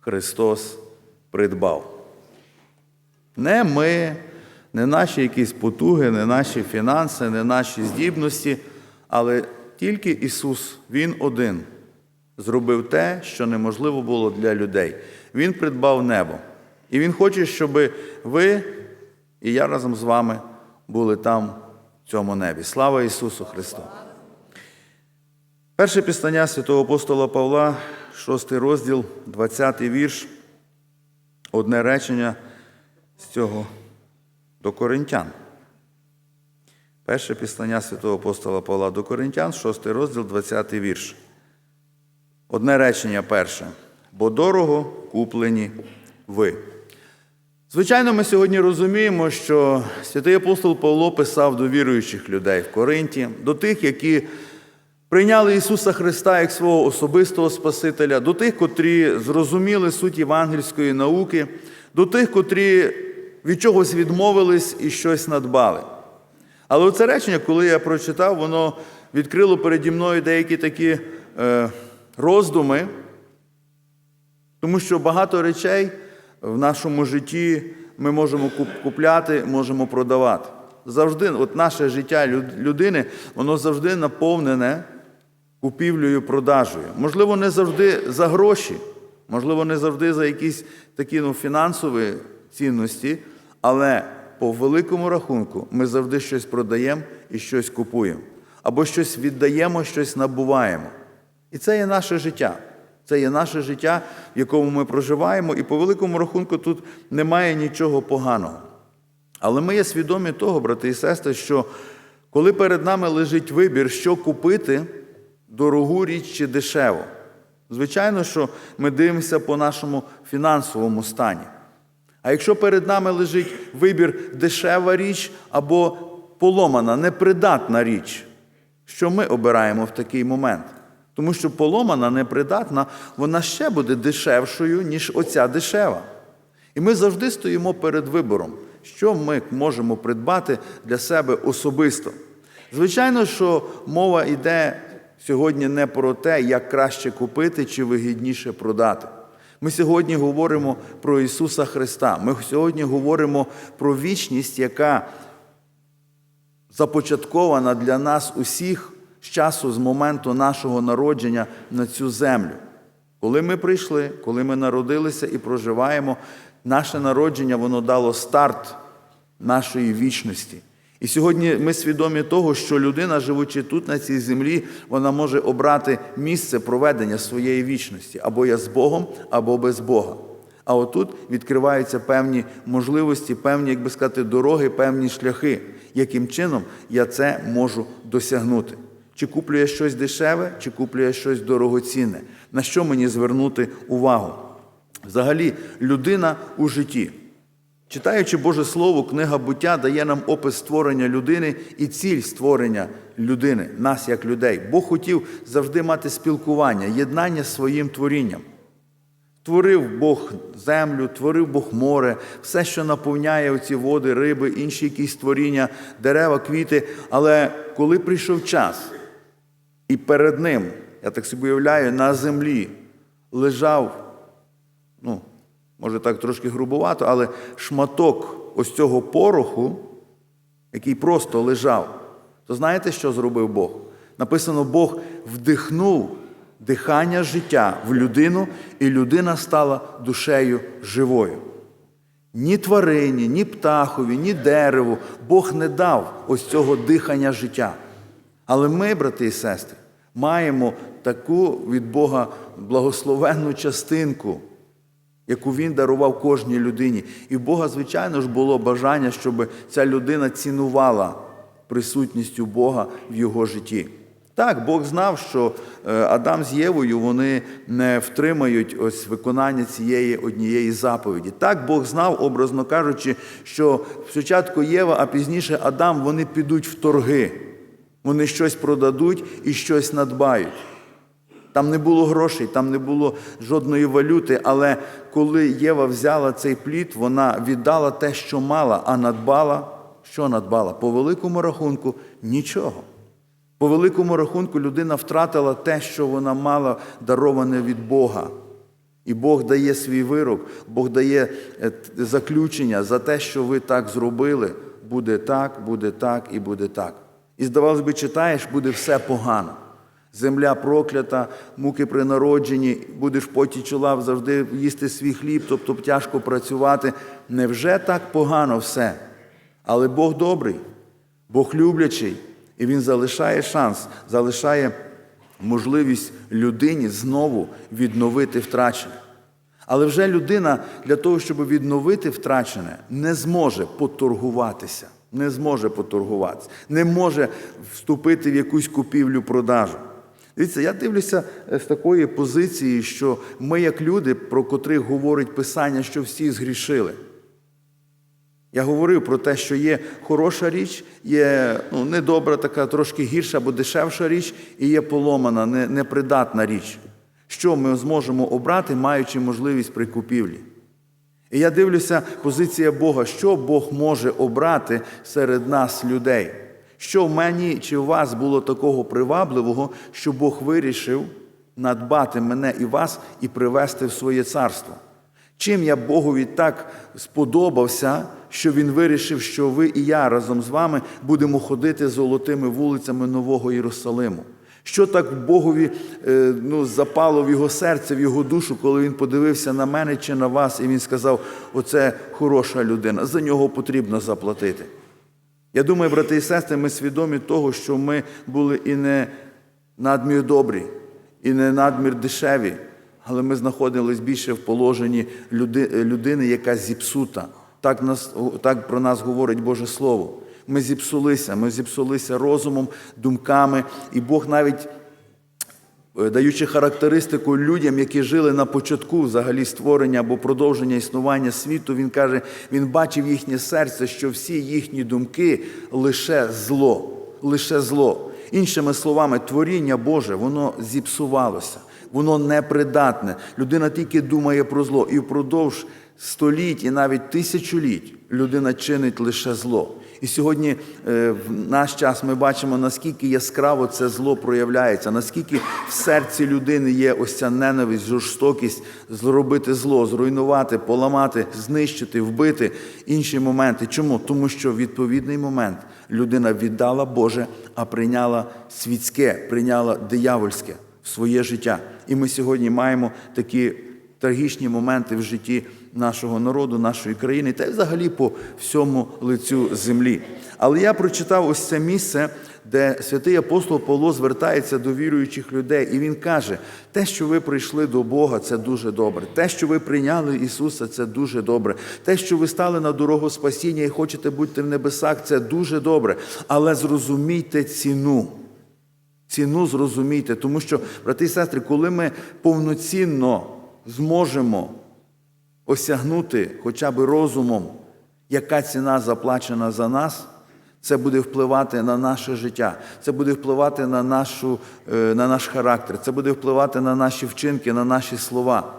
Христос придбав. Не ми, не наші якісь потуги, не наші фінанси, не наші здібності, але тільки Ісус, Він один, зробив те, що неможливо було для людей. Він придбав небо. І Він хоче, щоб ви і я разом з вами були там, в цьому небі. Слава Ісусу Христу! Перше післання святого апостола Павла, 6 розділ, 20 вірш, одне речення з цього до коринтян. Перше післання святого апостола Павла до коринтян, 6 розділ, 20 вірш. Одне речення перше. Бо дорого куплені ви. Звичайно, ми сьогодні розуміємо, що святий апостол Павло писав до віруючих людей в Коринті, до тих, які прийняли Ісуса Христа як свого особистого Спасителя, до тих, котрі зрозуміли суть євангельської науки, до тих, котрі від чогось відмовились і щось надбали. Але оце речення, коли я прочитав, воно відкрило переді мною деякі такі е, роздуми, тому що багато речей в нашому житті ми можемо купляти, можемо продавати. Завжди, от наше життя людини, воно завжди наповнене купівлею, продажею. Можливо, не завжди за гроші, можливо, не завжди за якісь такі ну, фінансові цінності, але по великому рахунку ми завжди щось продаємо і щось купуємо. Або щось віддаємо, щось набуваємо. І це є наше життя. Це є наше життя, в якому ми проживаємо, і по великому рахунку тут немає нічого поганого. Але ми є свідомі того, брати і сестри, що коли перед нами лежить вибір, що купити, дорогу річ чи дешево, звичайно, що ми дивимося по нашому фінансовому стані. А якщо перед нами лежить вибір дешева річ або поломана, непридатна річ, що ми обираємо в такий момент? Тому що поломана, непридатна, вона ще буде дешевшою, ніж оця дешева. І ми завжди стоїмо перед вибором, що ми можемо придбати для себе особисто. Звичайно, що мова йде сьогодні не про те, як краще купити чи вигідніше продати. Ми сьогодні говоримо про Ісуса Христа. Ми сьогодні говоримо про вічність, яка започаткована для нас усіх з часу, з моменту нашого народження на цю землю. Коли ми прийшли, коли ми народилися і проживаємо, наше народження воно дало старт нашої вічності. І сьогодні ми свідомі того, що людина, живучи тут, на цій землі, вона може обрати місце проведення своєї вічності або я з Богом, або без Бога. А отут відкриваються певні можливості, певні, як би сказати, дороги, певні шляхи, яким чином я це можу досягнути. Чи куплю я щось дешеве, чи куплю я щось дорогоцінне? На що мені звернути увагу? Взагалі, людина у житті. Читаючи Боже Слово, книга буття дає нам опис створення людини і ціль створення людини, нас як людей. Бог хотів завжди мати спілкування, єднання з своїм творінням. Творив Бог землю, творив Бог море, все, що наповняє оці води, риби, інші якісь творіння, дерева, квіти. Але коли прийшов час, і перед ним, я так собі уявляю, на землі лежав, ну, може так трошки грубувато, але шматок ось цього пороху, який просто лежав, то знаєте, що зробив Бог? Написано, Бог вдихнув дихання життя в людину, і людина стала душею живою. Ні тварині, ні птахові, ні дереву Бог не дав ось цього дихання життя. Але ми, брати і сестри, маємо таку від Бога благословенну частинку, яку він дарував кожній людині. І в Бога, звичайно ж, було бажання, щоб ця людина цінувала присутністю Бога в його житті. Так, Бог знав, що е, Адам з Євою вони не втримають ось виконання цієї однієї заповіді. Так, Бог знав, образно кажучи, що спочатку Єва, а пізніше Адам вони підуть в торги. Вони щось продадуть і щось надбають. Там не було грошей, там не було жодної валюти, але коли Єва взяла цей плід, вона віддала те, що мала, а надбала, що надбала? По великому рахунку нічого. По великому рахунку людина втратила те, що вона мала дароване від Бога. І Бог дає свій вирок, Бог дає е, заключення за те, що ви так зробили. Буде так, буде так і буде так. І здавалось би, читаєш, буде все погано. Земля проклята, муки при народженні, будеш поті чола завжди їсти свій хліб, тобто тяжко працювати. Невже так погано все? Але Бог добрий, Бог люблячий, і Він залишає шанс, залишає можливість людині знову відновити втрачене. Але вже людина для того, щоб відновити втрачене, не зможе поторгуватися, не зможе поторгуватися, не може вступити в якусь купівлю-продажу. Дивіться, я дивлюся е, з такої позиції, що ми, як люди, про котрих говорить Писання, що всі згрішили. Я говорив про те, що є хороша річ, є ну, недобра, така трошки гірша або дешевша річ, і є поломана, непридатна річ. Що ми зможемо обрати, маючи можливість при купівлі? І я дивлюся, позиція Бога, що Бог може обрати серед нас, людей. Що в мені чи в вас було такого привабливого, що Бог вирішив надбати мене і вас і привести в своє царство. Чим я Богові так сподобався, що Він вирішив, що ви і я разом з вами будемо ходити золотими вулицями Нового Єрусалиму? Що так Богові е, ну, запало в його серце, в його душу, коли він подивився на мене чи на вас, і він сказав: оце хороша людина, за нього потрібно заплатити. Я думаю, брати і сестри, ми свідомі того, що ми були і не надмір добрі, і не надмір дешеві, але ми знаходились більше в положенні люди- людини, яка зіпсута. Так, нас, так про нас говорить Боже Слово. Ми зіпсулися, ми зіпсулися розумом, думками, і Бог навіть даючи характеристику людям, які жили на початку взагалі створення або продовження існування світу, він каже, він бачив їхнє серце, що всі їхні думки лише зло, лише зло. Іншими словами, творіння Боже, воно зіпсувалося, воно непридатне. Людина тільки думає про зло. І впродовж століть і навіть тисячоліть людина чинить лише зло. І сьогодні е, в наш час ми бачимо, наскільки яскраво це зло проявляється, наскільки в серці людини є ось ця ненависть, жорстокість зробити зло, зруйнувати, поламати, знищити, вбити інші моменти. Чому? Тому що в відповідний момент людина віддала Боже, а прийняла світське, прийняла диявольське в своє життя. І ми сьогодні маємо такі трагічні моменти в житті нашого народу, нашої країни, та й взагалі по всьому лицю землі. Але я прочитав ось це місце, де святий апостол Павло звертається до віруючих людей, і він каже: те, що ви прийшли до Бога, це дуже добре. Те, що ви прийняли Ісуса, це дуже добре. Те, що ви стали на дорогу спасіння і хочете бути в небесах, це дуже добре. Але зрозумійте ціну. Ціну зрозумійте, тому що, брати і сестри, коли ми повноцінно зможемо осягнути хоча б розумом, яка ціна заплачена за нас, це буде впливати на наше життя, це буде впливати на, нашу, е, на наш характер, це буде впливати на наші вчинки, на наші слова.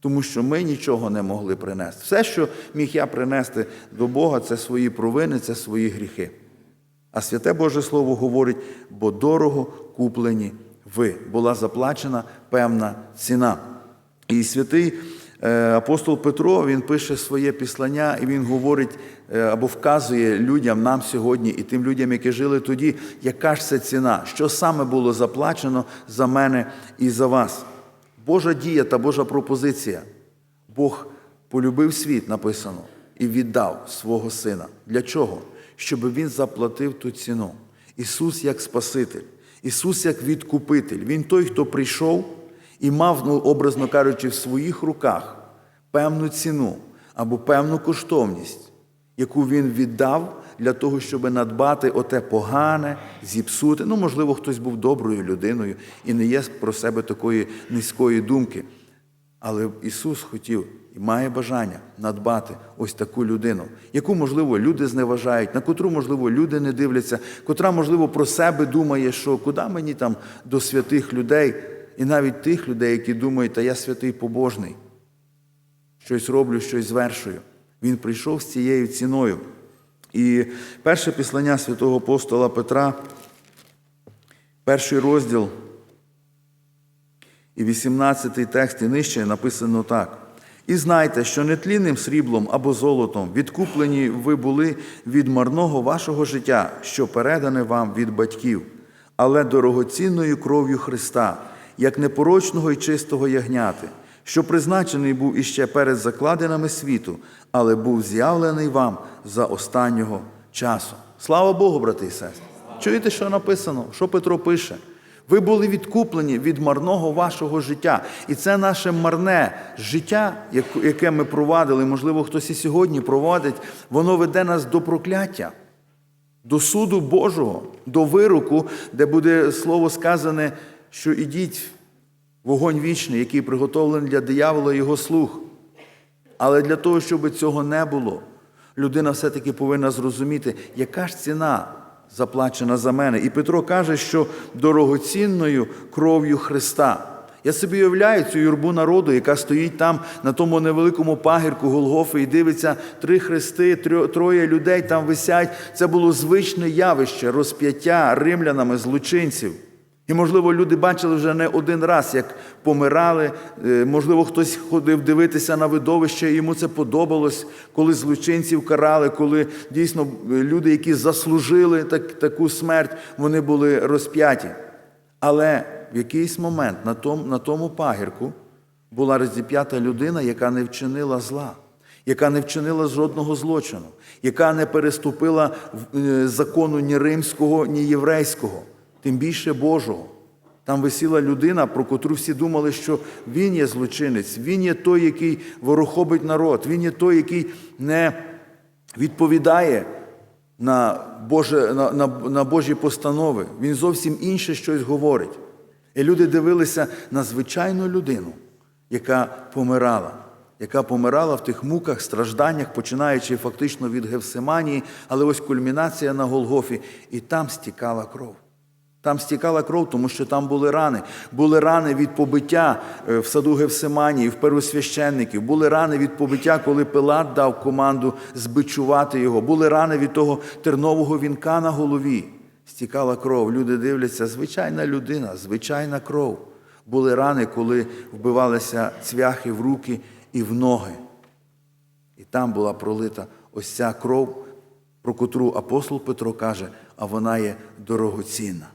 Тому що ми нічого не могли принести. Все, що міг я принести до Бога, це свої провини, це свої гріхи. А святе Боже Слово говорить, бо дорого куплені ви. Була заплачена певна ціна. І святий е, апостол Петро він пише своє післання, і він говорить е, або вказує людям нам сьогодні і тим людям, які жили тоді, яка ж це ціна, що саме було заплачено за мене і за вас. Божа дія та Божа пропозиція. Бог полюбив світ, написано, і віддав свого сина. Для чого? Щоб він заплатив ту ціну. Ісус як Спаситель, Ісус як відкупитель. Він той, хто прийшов і мав, ну, образно кажучи, в своїх руках певну ціну або певну коштовність, яку він віддав для того, щоб надбати оте погане, зіпсути. Ну, можливо, хтось був доброю людиною і не є про себе такої низької думки. Але Ісус хотів і має бажання надбати ось таку людину, яку, можливо, люди зневажають, на котру, можливо, люди не дивляться, котра, можливо, про себе думає, що куди мені там до святих людей, і навіть тих людей, які думають, та я святий побожний, щось роблю, щось звершую. Він прийшов з цією ціною. І перше післання святого апостола Петра, перший розділ І 18 текст і нижче написано так. І знайте, що нетлінним сріблом або золотом відкуплені ви були від марного вашого життя, що передане вам від батьків, але дорогоцінною кров'ю Христа, як непорочного і чистого ягняти, що призначений був іще перед закладинами світу, але був з'явлений вам за останнього часу. Слава Богу, брати і сестри! Чуєте, що написано? Що Петро пише? Ви були відкуплені від марного вашого життя. І це наше марне життя, яке ми провадили, можливо, хтось і сьогодні проводить, воно веде нас до прокляття, до суду Божого, до вироку, де буде слово сказане, що ідіть вогонь вічний, який приготовлений для диявола і його слуг. Але для того, щоб цього не було, людина все-таки повинна зрозуміти, яка ж ціна заплачена за мене. І Петро каже, що дорогоцінною кров'ю Христа. Я собі уявляю цю юрбу народу, яка стоїть там на тому невеликому пагірку Голгофи і дивиться три хрести, троє людей там висять. Це було звичне явище розп'яття римлянами злочинців. І, можливо, люди бачили вже не один раз, як помирали. Е, Можливо, хтось ходив дивитися на видовище, і йому це подобалось, коли злочинців карали, коли дійсно люди, які заслужили так, таку смерть, вони були розп'яті. Але в якийсь момент на тому, на тому пагірку була розіп'ята людина, яка не вчинила зла, яка не вчинила жодного злочину, яка не переступила е, закону ні римського, ні єврейського, тим більше Божого. Там висіла людина, про котру всі думали, що він є злочинець, він є той, який ворохобить народ, він є той, який не відповідає на, Боже, на, на, на Божі постанови. Він зовсім інше щось говорить. І люди дивилися на звичайну людину, яка помирала, яка помирала в тих муках, стражданнях, починаючи фактично від Гевсиманії, але ось кульмінація на Голгофі, і там стікала кров. Там стікала кров, тому що там були рани. Були рани від побиття е, в саду Гевсиманії, в первосвященників. Були рани від побиття, коли Пилат дав команду збичувати його. Були рани від того тернового вінка на голові. Стікала кров. Люди дивляться, звичайна людина, звичайна кров. Були рани, коли вбивалися цвяхи в руки і в ноги. І там була пролита ось ця кров, про котру апостол Петро каже, а вона є дорогоцінна.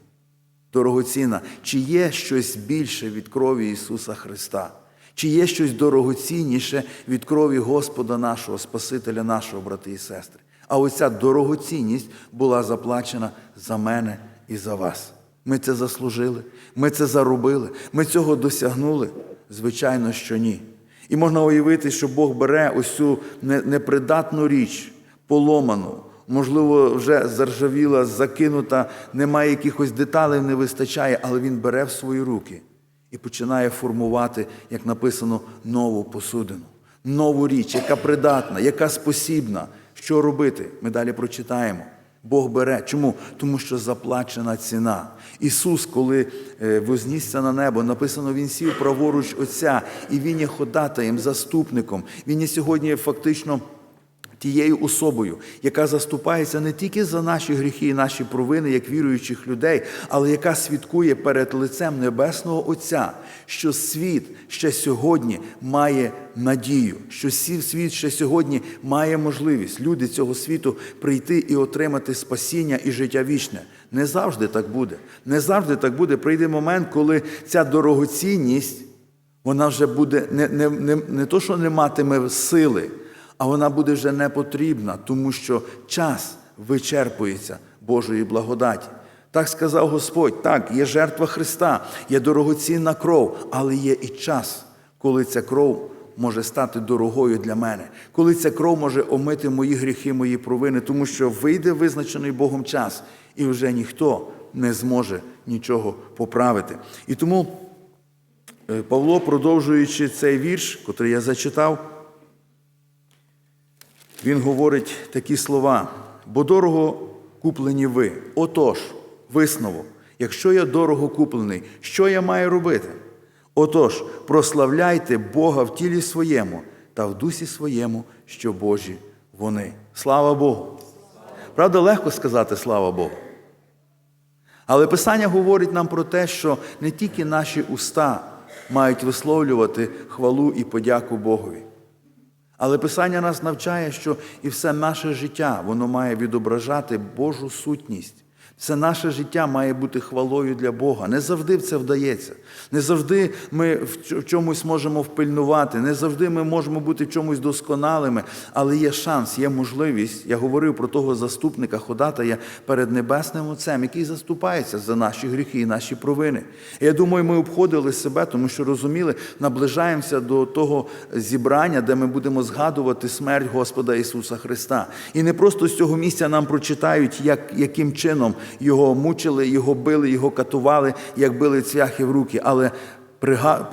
Дорогоцінна. Чи є щось більше від крові Ісуса Христа? Чи є щось дорогоцінніше від крові Господа нашого, Спасителя нашого, брати і сестри? А оця дорогоцінність була заплачена за мене і за вас. Ми це заслужили, ми це заробили, ми цього досягнули? Звичайно, що ні. І можна уявити, що Бог бере ось цю непридатну річ, поломану, можливо, вже заржавіла, закинута, немає якихось деталей, не вистачає, але Він бере в свої руки і починає формувати, як написано, нову посудину, нову річ, яка придатна, яка спосібна. Що робити? Ми далі прочитаємо. Бог бере. Чому? Тому що заплачена ціна. Ісус, коли е, вознісся на небо, написано, Він сів праворуч Отця, і Він є ходатаєм, заступником. Він є сьогодні фактично тією особою, яка заступається не тільки за наші гріхи і наші провини, як віруючих людей, але яка свідкує перед лицем Небесного Отця, що світ ще сьогодні має надію, що світ ще сьогодні має можливість люди цього світу прийти і отримати спасіння і життя вічне. Не завжди так буде. Не завжди так буде. Прийде момент, коли ця дорогоцінність вона вже буде не, не, не, не то, що не матиме сили, а вона буде вже не потрібна, тому що час вичерпується Божої благодаті. Так сказав Господь, так, є жертва Христа, є дорогоцінна кров, але є і час, коли ця кров може стати дорогою для мене, коли ця кров може омити мої гріхи, мої провини, тому що вийде визначений Богом час, і вже ніхто не зможе нічого поправити. І тому Е, Павло, продовжуючи цей вірш, котрий я зачитав, він говорить такі слова: бо дорого куплені ви. Отож, висновок, якщо я дорого куплений, що я маю робити? Отож, прославляйте Бога в тілі своєму та в дусі своєму, що Божі вони. Слава Богу! Правда, легко сказати слава Богу. Але Писання говорить нам про те, що не тільки наші уста мають висловлювати хвалу і подяку Богові. Але Писання нас навчає, що і все наше життя воно має відображати Божу сутність. Все наше життя має бути хвалою для Бога. Не завжди це вдається. Не завжди ми в чомусь можемо впильнувати, не завжди ми можемо бути чомусь досконалими, але є шанс, є можливість. Я говорив про того заступника ходатая перед Небесним Отцем, який заступається за наші гріхи і наші провини. Я думаю, ми обходили себе, тому що розуміли, наближаємося до того зібрання, де ми будемо згадувати смерть Господа Ісуса Христа. І не просто з цього місця нам прочитають, як, яким чином його мучили, його били, його катували, як били цвяхи в руки, але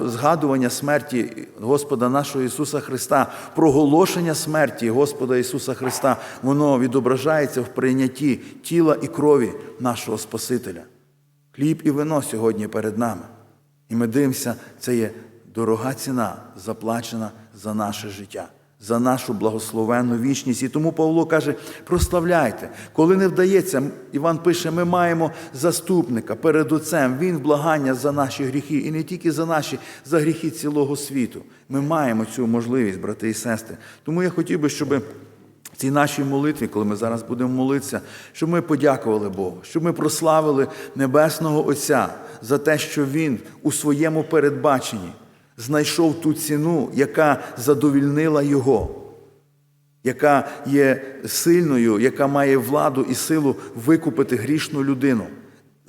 згадування смерті Господа нашого Ісуса Христа, проголошення смерті Господа Ісуса Христа, воно відображається в прийнятті тіла і крові нашого Спасителя. Хліб і вино сьогодні перед нами. І ми дивимося, це є дорога ціна, заплачена за наше життя, за нашу благословенну вічність. І тому Павло каже: прославляйте. Коли не вдається, Іван пише, ми маємо заступника перед Отцем. Він благання за наші гріхи, і не тільки за наші, за гріхи цілого світу. Ми маємо цю можливість, брати і сестри. Тому я хотів би, щоб цій нашій молитві, коли ми зараз будемо молитися, щоб ми подякували Богу, щоб ми прославили Небесного Отця за те, що Він у своєму передбаченні знайшов ту ціну, яка задовільнила Його, яка є сильною, яка має владу і силу викупити грішну людину.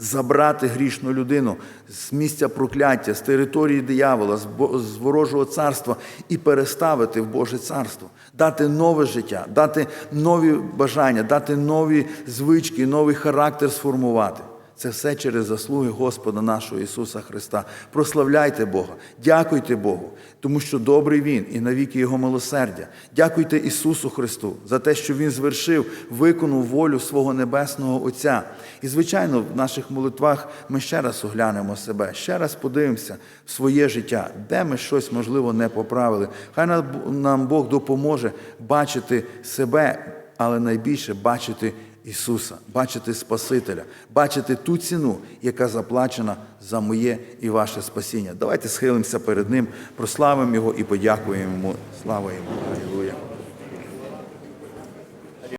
Забрати грішну людину з місця прокляття, з території диявола, з ворожого царства і переставити в Боже царство, дати нове життя, дати нові бажання, дати нові звички, новий характер сформувати. Це все через заслуги Господа нашого Ісуса Христа. Прославляйте Бога, дякуйте Богу, тому що добрий Він і навіки Його милосердя. Дякуйте Ісусу Христу за те, що Він звершив, виконав волю свого Небесного Отця. І, звичайно, в наших молитвах ми ще раз оглянемо себе, ще раз подивимося в своє життя, де ми щось, можливо, не поправили. Хай нам- Бог допоможе бачити себе, але найбільше бачити Ісуса, бачити Спасителя, бачити ту ціну, яка заплачена за моє і ваше спасіння. Давайте схилимося перед Ним, прославимо Його і подякуємо Йому. Слава Йому! Алілуя!